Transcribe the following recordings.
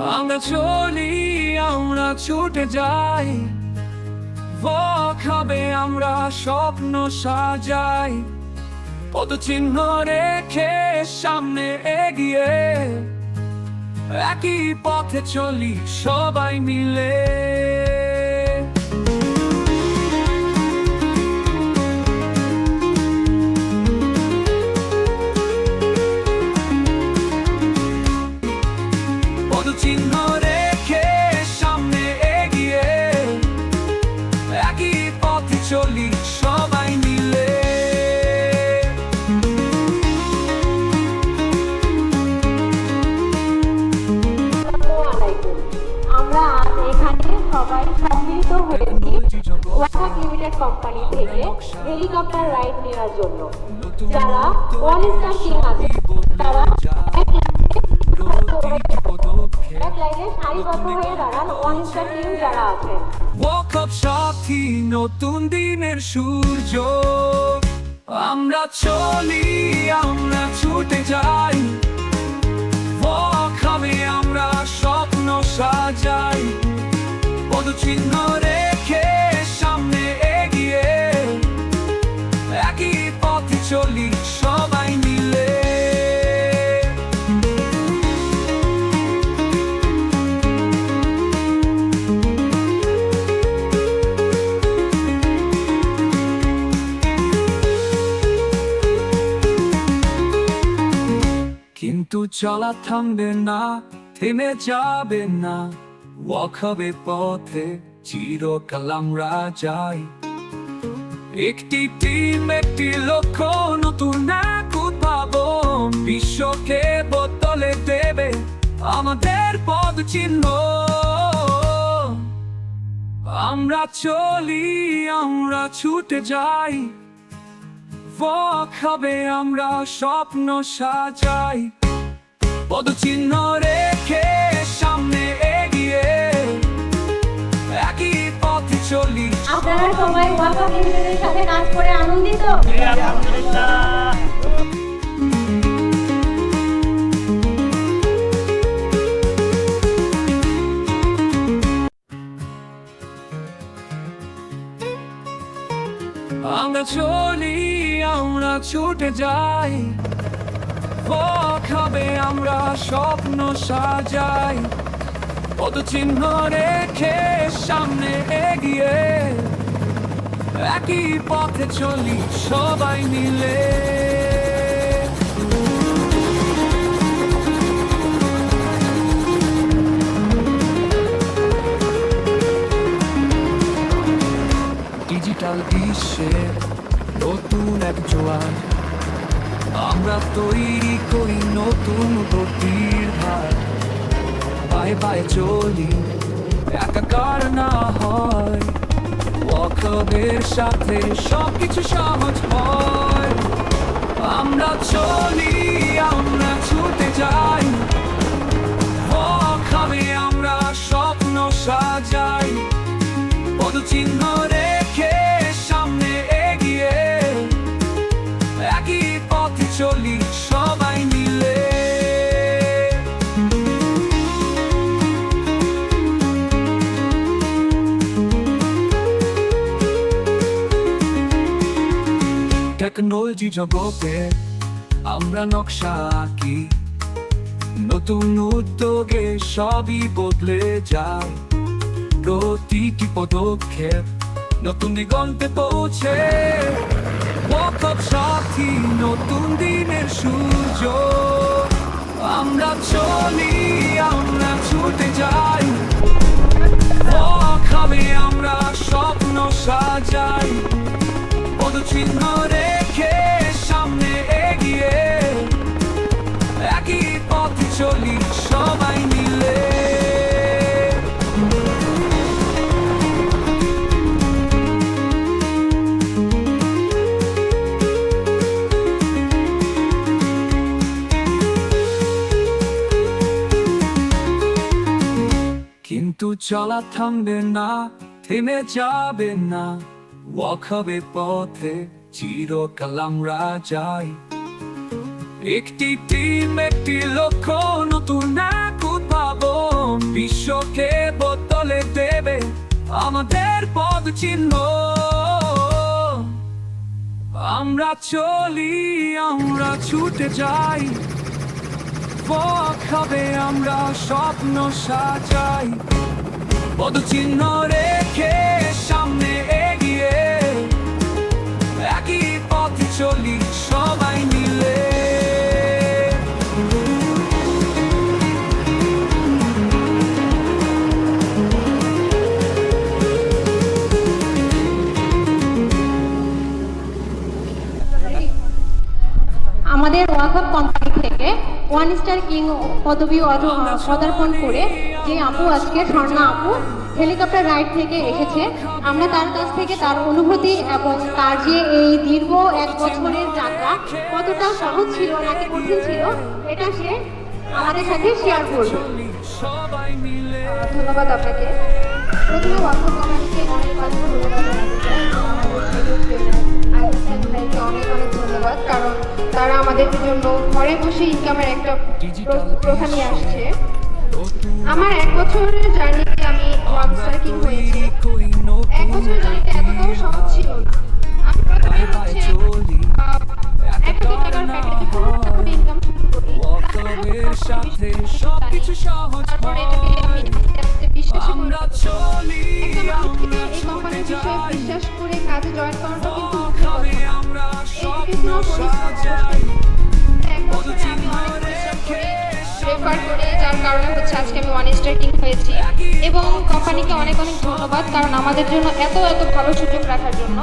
আমরা চলি, আমরা ছুটে যাই। খাবে আমরা স্বপ্ন সাজাই। পদচিহ্ন রেখে সামনে এগিয়ে। একই পথে চলি সবাই মিলে। চলি সবাই মিলে। আমরা এখানে সবাই সম্মিলিত হয়েছি ওয়াটাক লিমিটেড কোম্পানি থেকে হেলিকপ্টার রাইড নেওয়ার জন্য যারা ওয়ান স্টার তারা লাইনে সারিবদ্ধ সাথী, নতুন দিনের সূর্য। আমরা চলি, আমরা ছুটে যাই। Walk আমরা স্বপ্ন সাজাই। পদচিহ্ন চলা থামবে না, থেমে যাবে না। ওয়াক হবে পথে, চিরকাল আমরা যাই। একটি টিম একটি লক্ষ্য, নতুন এক উদ্ভাবন। বিশ্বকে বদলে দেবে আমাদের পদ চিহ্ন। আমরা চলি, আমরা ছুটে যাই। Walk হবে, আমরা স্বপ্ন সাজাই। পদচিহ্ন রেখে সামনে এগিয়ে একই পথে চলি। আপনারা সবাই লিমিটেডের সাথে কাজ করে আনন্দিত? আমরা চলি আমরা ছুটে যাই। Walk হবে আমরা স্বপ্ন সাজাই। পদচিহ্ন রেখে সামনে এগিয়ে একই পথে চলি সবাই মিলে। ডিজিটাল বিশ্বে নতুন এক জোয়ার আমরা তৈরি করি নতুন গতির ভার। পায়ে পায়ে চলি, একাকার না হয়। ওয়াকবের সাথে সবকিছু সহজ হয়। আমরা চলি, আমরা ছুটে যাই। টেকনোলজি জগতে আমরা নকশা আঁকি। নতুন উদ্যোগে সবই বদলে যায়। প্রতিটি পদক্ষেপ নতুন দিগন্তে পৌঁছে। up সাথী, নতুন দিনের আমরা চলি, আমরা ছুটে যাই। হবে আমরা স্বপ্ন সাজাই। পদচিহ্ন রেখে সামনে এগিয়ে একই পথে চলি সবাই মিলে। কিন্তু চলা থামবে না, থেমে যাবে না ওয়াক হবে পথে। চিরকাল আমরা যাই। একটি টিম একটি লক্ষ্য, নতুন এক উদ্ভাবন। বিশ্বকে বদলে দেবে আমাদের পদ চিহ্ন। আমরা চলি, আমরা ছুটে যাই। হবে, আমরা স্বপ্ন সাজাই। পদচিহ্ন রেখে সামনে চলি সবাই মিলে। আমাদের ওয়াকআপ কোম্পানি থেকে ওয়ান স্টার কিং পদবী পদার্পণ করে যে আপু আজকে স্বর্ণা আপু হেলিকপ্টার রাইড থেকে এসেছে। আমরা তার কাছ থেকে তার অনুভূতি এবং তার যে এই দীর্ঘ এক বছরের যাত্রা কতটা সহজ ছিল নাকি কঠিন ছিল এটা সে আমাদের সাথে শেয়ার করবে। ধন্যবাদ আপনাকে। প্রথমে অনেক ধন্যবাদ অনেক অনেক কারণ তারা আমাদের জন্য ঘরে বসে ইনকামের একটা প্র- প্রথা নিয়ে আসছে। আমার এক বছরের জার্নিতে আমি ওয়ার্ক স্টার কিং হয়েছি। এক বছরের জার্নিতে এতটাও সহজ ছিল না। ধন্যবাদ, কারণ আমাদের জন্য এত এত ভালো সুযোগ রাখার জন্য।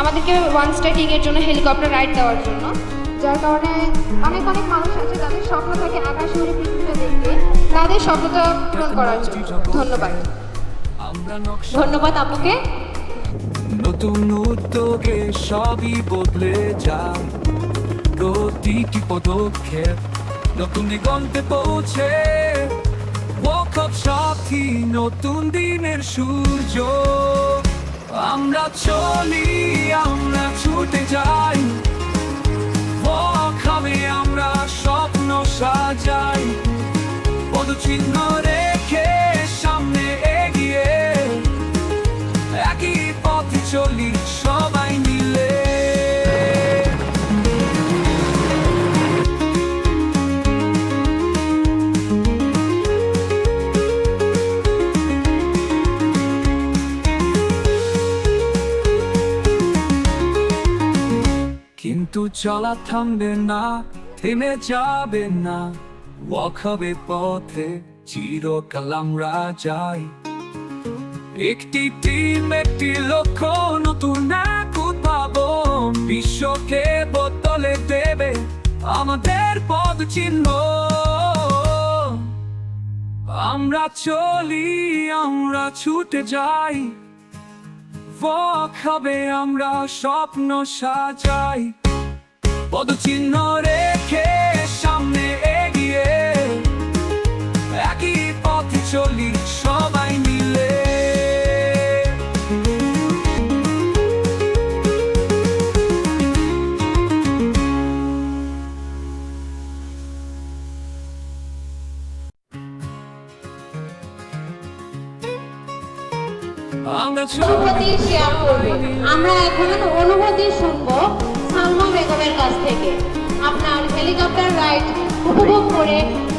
আমাদেরকে ওয়ান স্টার এর জন্য হেলিকপ্টার রাইড দেওয়ার জন্য। যার কারণে অনেক অনেক মানুষ আছে, তাদের স্বপ্ন থাকে আকাশ উড়ে পৃথিবীটা দেখতে। তাদের স্বপ্নটা পূরণ করার জন্য। ধন্যবাদ। ধন্যবাদ আপুকে। নতুন উদ্যোগে সবই বদলে যায়। প্রতিটি পদক্ষেপ নতুন দিগন্তে পৌঁছে। ওয়াকআপ সাথী, নতুন দিনের সূর্য। আমরা চলি, আমরা ছুটে যাই। ওয়াকআপে আমরা স্বপ্ন সাজাই। পদচিহ্ন রেখে সামনে এগিয়ে। একই পথে চলি, সবাই মিলে। চলা থামবে না, থেমে যাবে না। ওয়াক হবে পথে, চিরকাল আমরা যাই। একটি টিম একটি লক্ষ্য, নতুন এক উদ্ভাবন। বিশ্বকে বদলে দেবে আমাদের পদ চিহ্ন। আমরা চলি, আমরা ছুটে যাই। ওয়াক হবে, আমরা স্বপ্ন সাজাই। পদচিহ্ন রেখে সামনে এগিয়ে একই পথে চলি সবাই মিলে। অনুভূতি শেয়ার আমরা এখন অনুভূতি শুনব বেগমের কাছ থেকে। আপনার হেলিকপ্টার রাইড উপভোগ করে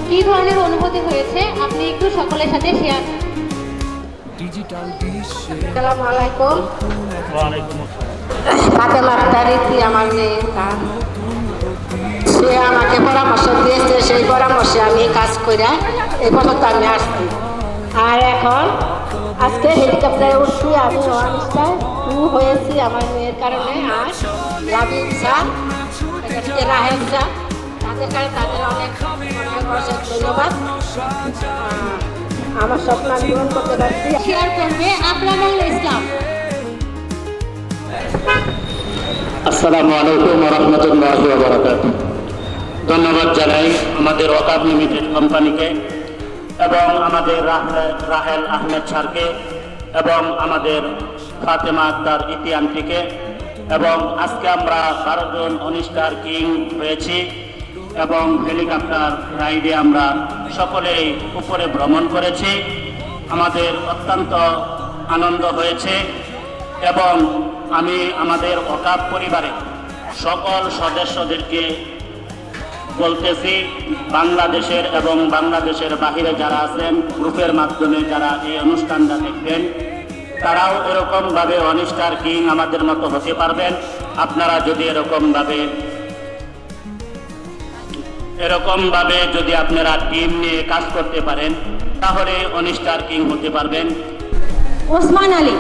কি ধরনের অনুভূতি হয়েছে? আপনি একটু সকলের সাথে শেয়ার আসসালামু আলাইকুম। ওয়ালাইকুম আসসালাম। আমার মেয়ে সে আমাকে পরামর্শ দিয়েছে সেই পরামর্শে আমি কাজ করে এই পর্যন্ত আমি আসছি। আর এখন আজকে হেলিকপ্টারে উঠছি আমি হয়েছি আমার মেয়ের কারণে। আর রাহেল স্যার তাদের কারণে তাদের অনেক অনেক ধন্যবাদ। আমার স্বপ্ন আমি করতে পারছি। শেয়ার করবে ইসলাম আসসালামু আলাইকুম রহমতুল্লাহ ধন্যবাদ জানাই আমাদের ওকাব লিমিটেড কোম্পানিকে এবং আমাদের রাহ- রাহেল আহমেদ স্যারকে এবং আমাদের ফাতেমা আক্তার ইতি আন্টিকে এবং আজকে আমরা বারো জন অনিস্টার কিং হয়েছি এবং হেলিকপ্টার রাইডে আমরা সকলেই উপরে ভ্রমণ করেছি। আমাদের অত্যন্ত আনন্দ হয়েছে এবং আমি আমাদের অকাপ পরিবারে সকল সদস্যদেরকে বলতেছি, বাংলাদেশের এবং বাংলাদেশের বাহিরে যারা আছেন, গ্রুপের মাধ্যমে যারা এই অনুষ্ঠানটা দেখবেন তারাও এরকমভাবে অনিস্টার কিং আমাদের মতো হতে পারবেন। আপনারা যদি এরকমভাবে এরকমভাবে যদি আপনারা টিম নিয়ে কাজ করতে পারেন তাহলে অনিস্টার কিং হতে পারবেন। ওসমান আলী।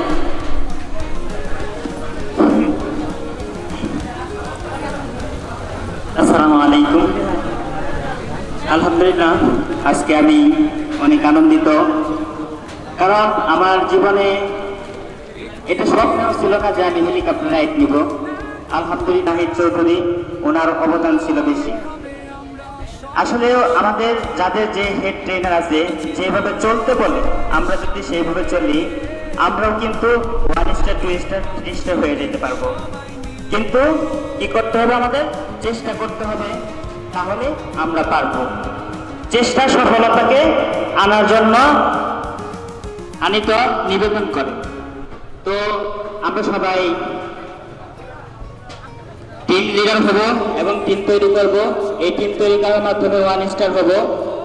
আসসালামু আলাইকুম। আলহামদুলিল্লাহ আজকে আমি অনেক আনন্দিত। কারণ আমার জীবনে এটা স্বপ্ন ছিল না যে আমি হেলিকপ্টার রাইড নিব। আলহামদুলিল্লাহ নাহিদ চৌধুরী ওনার অবদান ছিল বেশি। আসলেও আমাদের যাদের যে হেড ট্রেনার আছে, যেভাবে চলতে বলে, আমরা যদি সেইভাবে চলি, আমরাও কিন্তু one star two star three star হয়ে যেতে পারব। কিন্তু কি করতে হবে আমাদের? চেষ্টা করতে হবে, তাহলে আমরা পারব। চেষ্টা সফলতাকে আনার জন্য আনিত নিবেদন করে। তো আমরা সবাই টিম লিডার হব এবং টিম তৈরি করব। এই টিম তৈরি করার মাধ্যমে ওয়ান স্টার হব।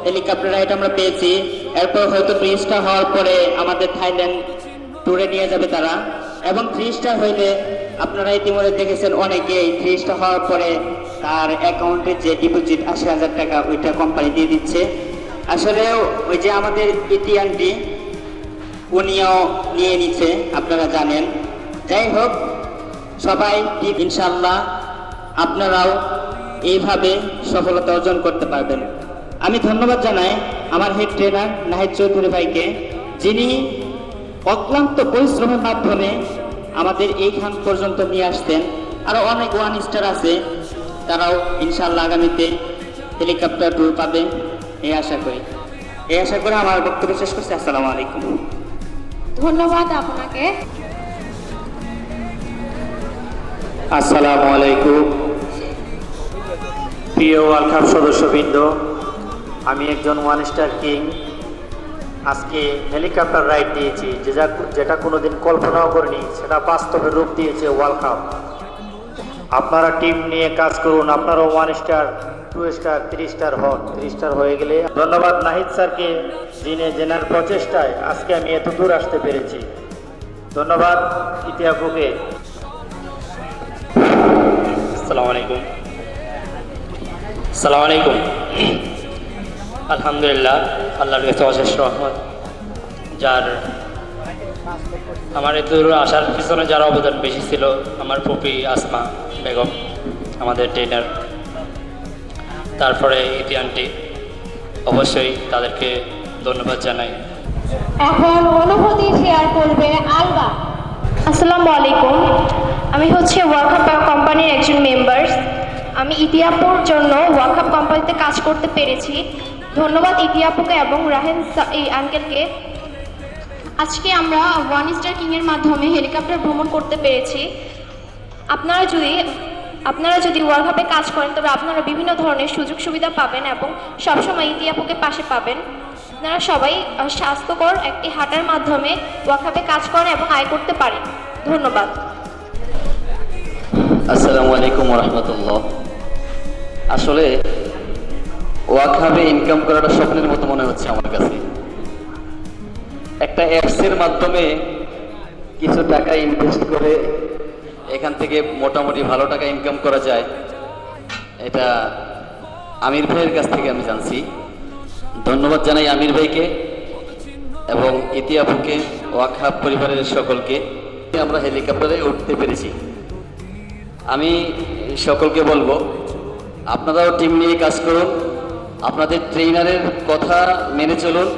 হেলিকপ্টার রাইড আমরা পেয়েছি। এরপর হয়তো থ্রি স্টার হওয়ার পরে আমাদের থাইল্যান্ড ট্যুরে নিয়ে যাবে তারা। এবং থ্রি স্টার হইলে আপনারা ইতিমধ্যে দেখেছেন অনেকেই থ্রি স্টার হওয়ার পরে তার অ্যাকাউন্টে যে ডিপোজিট আশি হাজার টাকা ওইটা কোম্পানি দিয়ে দিচ্ছে। আসলে ওই যে আমাদের ইতিহানটি উনিও নিয়ে নিচ্ছে, আপনারা জানেন। যাই হোক, সবাই ইনশাল্লাহ আপনারাও এইভাবে সফলতা অর্জন করতে পারবেন। আমি ধন্যবাদ জানাই আমার হেড ট্রেনার নাহিদ চৌধুরী ভাইকে, যিনি অক্লান্ত পরিশ্রমের মাধ্যমে আমাদের এইখান পর্যন্ত নিয়ে আসতেন আরও অনেক ওয়ান স্টার আছে, তারাও ইনশাল্লাহ আগামীতে হেলিকপ্টার ট্যুর পাবে, এই আশা করি। এই আশা করে আমার বক্তব্য শেষ করছি, আসসালামু আলাইকুম। ধন্যবাদ আপনাকে। আসসালামু আলাইকুম। প্রিয় ওয়ার্ল্ড কাপ সদস্যবৃন্দ, আমি একজন ওয়ান স্টার কিং আজকে হেলিকপ্টার রাইড দিয়েছি যেটা যেটা কোনোদিন কল্পনাও করিনি, সেটা বাস্তবে রূপ দিয়েছে ওয়ার্ল্ড কাপ আপনারা টিম নিয়ে কাজ করুন, আপনারাও one star two star three star হন। থ্রি স্টার হয়ে গেলে ধন্যবাদ নাহিদ স্যারকে, যিনি জেনার প্রচেষ্টায়। আজকে আমি এত দূর আসতে পেরেছি। ধন্যবাদ ইতিহাপুকে আসসালামু আলাইকুম। আসসালামু আলাইকুম। আলহামদুলিল্লাহ, আল্লাহর কাছে অশেষ রহমত। যার আমার দূর আসার পিছনে যার অবদান বেশি ছিল, আমার পপি আসমা বেগম, আমাদের ট্রেনার তারপরে ইতিহানটি অবশ্যই তাদেরকে ধন্যবাদ জানাই। এখন অনুভূতি শেয়ার করবে আলবা। আসসালামু আলাইকুম। আমি হচ্ছে ওয়ার্কআপ কোম্পানির একজন মেম্বার্স আমি ইতিহাপুর জন্য ওয়ার্কআপ কোম্পানিতে কাজ করতে পেরেছি। ধন্যবাদ ইতিহাপুকে এবং রাহেন এই আঙ্কেলকে আজকে আমরা ওয়ান স্টার কিংয়ের মাধ্যমে হেলিকপ্টার ভ্রমণ করতে পেরেছি। আপনারা যদি আপনারা যদি ওয়ার্কআপে কাজ করেন, তবে আপনারা বিভিন্ন ধরনের সুযোগ সুবিধা পাবেন এবং সবসময় ইতিহাপুকে পাশে পাবেন। আপনারা সবাই স্বাস্থ্যকর একটি হাঁটার মাধ্যমে ওয়ার্কআপে কাজ করেন এবং আয় করতে পারেন। ধন্যবাদ। আসসালামু আলাইকুম রহমতুল্লাহ আসলে ওয়াকহাবে ইনকাম করাটা স্বপ্নের মতো মনে হচ্ছে আমার কাছে। একটা অ্যাপসের মাধ্যমে কিছু টাকা ইনভেস্ট করে এখান থেকে মোটামুটি ভালো টাকা ইনকাম করা যায়। এটা আমির ভাইয়ের কাছ থেকে আমি জানছি। ধন্যবাদ জানাই আমির ভাইকে এবং ইতিহাপুকে ওয়াকহাব পরিবারের সকলকে। আমরা হেলিকপ্টারে উঠতে পেরেছি। আমি সকলকে বলব, আপনারাও টিম নিয়ে কাজ করুন। আপনাদের ট্রেনারের কথা মেনে চলুন।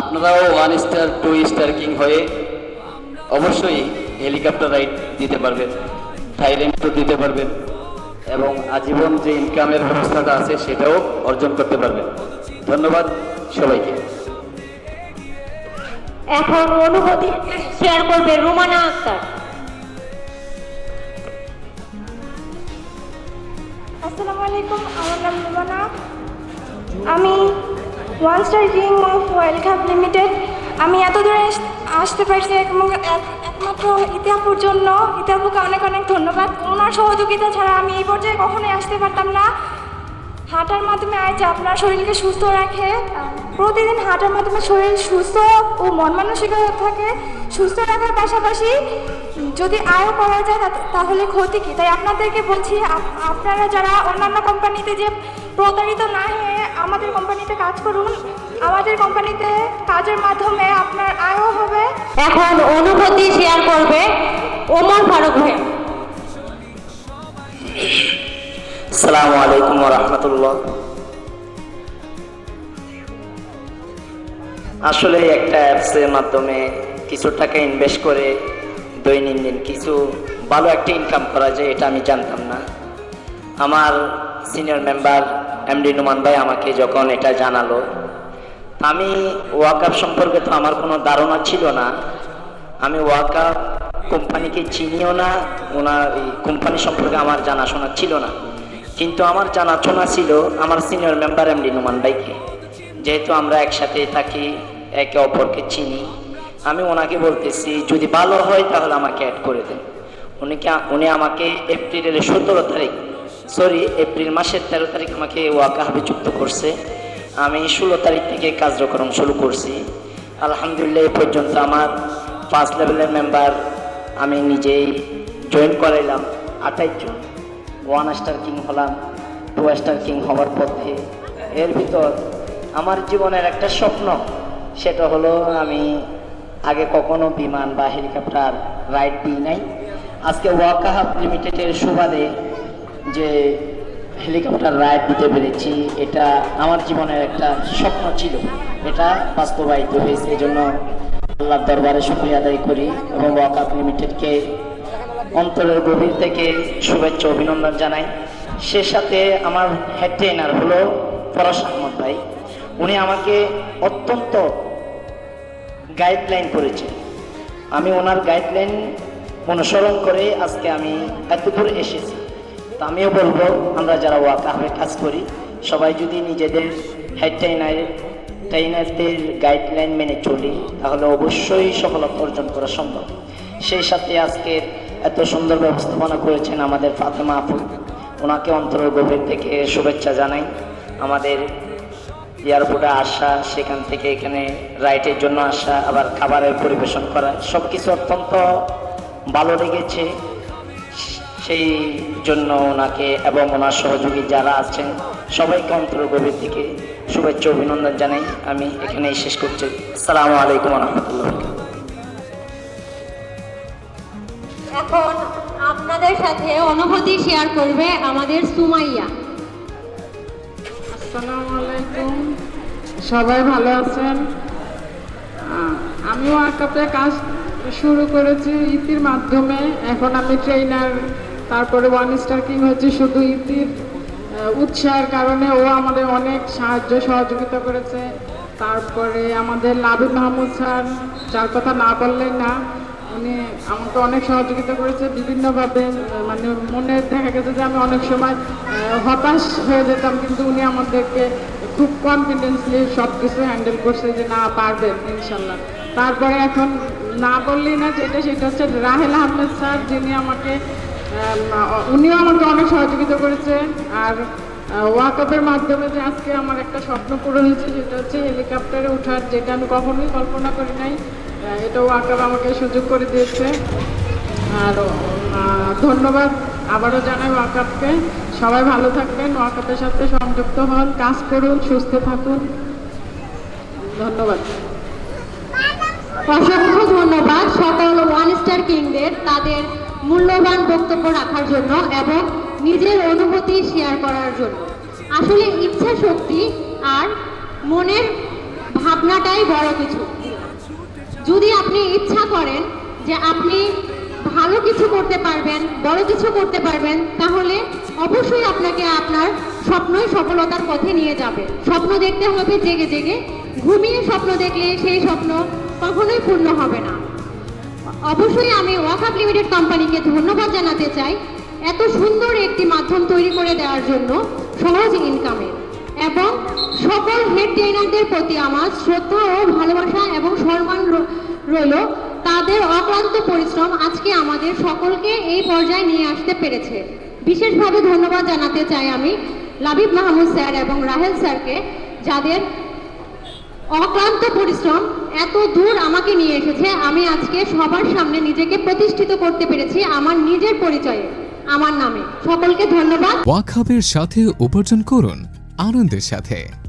আপনারাও one star two star king হয়ে অবশ্যই হেলিকপ্টার রাইড দিতে পারবেন থাইল্যান্ড দিতে পারবেন এবং আজীবন যে ইনকামের ব্যবস্থাটা আছে সেটাও অর্জন করতে পারবেন ধন্যবাদ সবাইকে। এখন অনুভূতি শেয়ার করবে রুমানা আক্তার। আসসালামু আলাইকুম আমার নাম লুবানা আমি one star king of world cup limited. আমি এত দূরে আসতে পারছি একমাত্র ইতিহাপুর জন্য ইতিহাপুকে অনেক অনেক ধন্যবাদ। ওনার সহযোগিতা ছাড়া আমি এই পর্যায়ে কখনোই আসতে পারতাম না। হাঁটার মাধ্যমে আজ আপনার শরীরকে সুস্থ রাখে প্রতিদিন হাঁটার মাধ্যমে শরীর সুস্থ ও মন মানসিকতা থাকে, সুস্থ রাখার পাশাপাশি যদি আয়ও করা যায়, তাহলে ক্ষতি কি? তাই আপনাদেরকে বলছি, আপ- আপনারা যারা অন্যান্য কোম্পানিতে যে প্রতারিত না হয়ে আমাদের কোম্পানিতে কাজ করুন। আমাদের কোম্পানিতে কাজের মাধ্যমে আপনার আয়ও হবে। এখন অনুভূতি শেয়ার করবে ওমর ফারুক ভাই। সালামু আলাইকুম রহমতুল্লাহ। আসলে একটা অ্যাপসের মাধ্যমে কিছু টাকা ইনভেস্ট করে দৈনন্দিন কিছু ভালো একটা ইনকাম করা যায় এটা আমি জানতাম না। আমার সিনিয়র মেম্বার এমডি নুমান ভাই আমাকে যখন এটা জানালো আমি ওয়াকআপ সম্পর্কে তো আমার কোনো ধারণা ছিল না। আমি ওয়াকআপ কোম্পানিকে চিনিও না, ওনার এই কোম্পানি সম্পর্কে আমার জানাশোনা ছিল না। কিন্তু আমার জানাশোনা ছিল আমার সিনিয়র মেম্বার এমডি নুমান ভাইকে। যেহেতু আমরা একসাথে থাকি, একে অপরকে চিনি, আমি ওনাকে বলতেছি, যদি ভালো হয় তাহলে আমাকে অ্যাড করে দেন। উনিকে উনি আমাকে এপ্রিলের সতেরো তারিখ সরি এপ্রিল মাসের তেরো তারিখ আমাকে ওয়াকাহাবে যুক্ত করছে। আমি ষোলো তারিখ থেকে কার্যক্রম শুরু করছি। আলহামদুলিল্লাহ, এই পর্যন্ত আমার ফার্স্ট লেভেলের মেম্বার আমি নিজেই জয়েন করাইলাম, আঠাইশ জন। ওয়ান স্টার কিং হলাম টু স্টার কিং হওয়ার পথে। এর ভিতর আমার জীবনের একটা স্বপ্ন, সেটা হলো আমি আগে কখনো বিমান বা হেলিকপ্টার রাইড দিই নাই। আজকে ওয়াকাহাব লিমিটেডের সুবাদে যে হেলিকপ্টার রাইড দিতে পেরেছি, এটা আমার জীবনের একটা স্বপ্ন ছিল। এটা বাস্তবায়িত হয়েছে এই জন্য আল্লাহর দরবারে শুক্রিয়া আদায় করি এবং ওয়াকাপ লিমিটেডকে অন্তরের গভীর থেকে শুভেচ্ছা, অভিনন্দন জানাই। সে সাথে আমার হেড ট্রেনার হলো ফরাস আহমদ ভাই। উনি আমাকে অত্যন্ত গাইডলাইন করেছে। আমি ওনার গাইডলাইন অনুসরণ করে আজকে আমি এতদূর এসেছি। তো আমিও বলব, আমরা যারা ওয়াকাহাবে কাজ করি, সবাই যদি নিজেদের হেড ট্রেনার ট্রেনারদের গাইডলাইন মেনে চলি, তাহলে অবশ্যই সফলতা অর্জন করা সম্ভব। সেই সাথে আজকের এত সুন্দর ব্যবস্থাপনা করেছেন আমাদের ফাতেমা আপু। ওনাকে অন্তর গভীর থেকে শুভেচ্ছা জানাই। আমাদের এয়ারপোর্টে আসা, সেখান থেকে এখানে রাইটের জন্য আসা, আবার খাবারের পরিবেশন করা সব কিছু অত্যন্ত ভালো লেগেছে। সেই জন্য ওনাকে এবং ওনার সহযোগী যারা আছেন সবাইকে অন্তর গভীর থেকে শুভেচ্ছা অভিনন্দন জানাই। আমি এখানেই শেষ করছি। আসসালামু আলাইকুম রহমতুল্লাহ এখন আপনাদের সাথে অনুভূতি শেয়ার করবে আমাদের সুমাইয়া। আসসালামু আলাইকুম। সবাই ভালো আছেন? আমিও আঁকাতে কাজ শুরু করেছি ইতির মাধ্যমে। এখন আমি ট্রেনার তারপরে ওয়ান স্টার কিং হচ্ছে শুধু ইতির উৎসাহের কারণে ও আমাদের অনেক সাহায্য, সহযোগিতা করেছে। তারপরে আমাদের লাবিব মাহমুদ স্যার, যার কথা না বললেন না, উনি আমাকে অনেক সহযোগিতা করেছে বিভিন্নভাবে মানে মনে দেখা গেছে যে আমি অনেক সময় হতাশ হয়ে যেতাম, কিন্তু উনি আমাদেরকে খুব কনফিডেন্সলি সব কিছু হ্যান্ডেল করছে যে না, পারবেন, ইনশাল্লাহ। তারপরে এখন না বললেই না, যেটা সেটা হচ্ছে রাহেল আহমেদ স্যার, যিনি আমাকে উনিও আমাকে অনেক সহযোগিতা করেছে। আর ওয়াকআপের মাধ্যমে যে আজকে আমার একটা স্বপ্ন পূরণ হয়েছে, সেটা হচ্ছে হেলিকপ্টারে ওঠার, যেটা আমি কখনোই কল্পনা করি নাই এটা ওয়াকআপ আমাকে সুযোগ করে দিয়েছে। আর ধন্যবাদ আবারও জানাই ওয়াকআপকে। সবাই ভালো থাকবেন, ওয়াকআপের সাথে সংযুক্ত হন, কাজ করুন, সুস্থ থাকুন। ধন্যবাদ। অসংখ্য ধন্যবাদ। সকল ওয়ান স্টার কিংদের তাদের মূল্যবান বক্তব্য রাখার জন্য এবং নিজের অনুভূতি শেয়ার করার জন্য। আসলে ইচ্ছা শক্তি আর মনের ভাবনাটাই বড় কিছু। যদি আপনি ইচ্ছা করেন যে আপনি ভালো কিছু করতে পারবেন, বড় কিছু করতে পারবেন, তাহলে অবশ্যই আপনাকে আপনার স্বপ্নই সফলতার পথে নিয়ে যাবে। স্বপ্ন দেখতে হবে জেগে জেগে। ঘুমিয়ে স্বপ্ন দেখলে সেই স্বপ্ন কখনোই পূর্ণ হবে না। অবশ্যই আমি ওয়াকাপ লিমিটেড কোম্পানিকে ধন্যবাদ জানাতে চাই এত সুন্দর একটি মাধ্যম তৈরি করে দেওয়ার জন্য সহজ ইনকামের এবং সকল হেড ট্রেনারদের প্রতি আমার শ্রদ্ধা ও ভালোবাসা এবং সম্মান রইল। তাদের অক্লান্ত পরিশ্রম আজকে আমাদের সকলকে এই পর্যায়ে নিয়ে আসতে পেরেছে। বিশেষভাবে ধন্যবাদ জানাতে চাই আমি লাবিব মাহমুদ স্যার এবং রাহেল স্যারকে, যাদের অক্লান্ত পরিশ্রম এত দূর আমাকে নিয়ে এসেছে। আমি আজকে সবার সামনে নিজেকে প্রতিষ্ঠিত করতে পেরেছি আমার নিজের পরিচয়ে, আমার নামে। সকলকে ধন্যবাদ। ওয়াকহাবের সাথে উপার্জন করুন আনন্দের সাথে।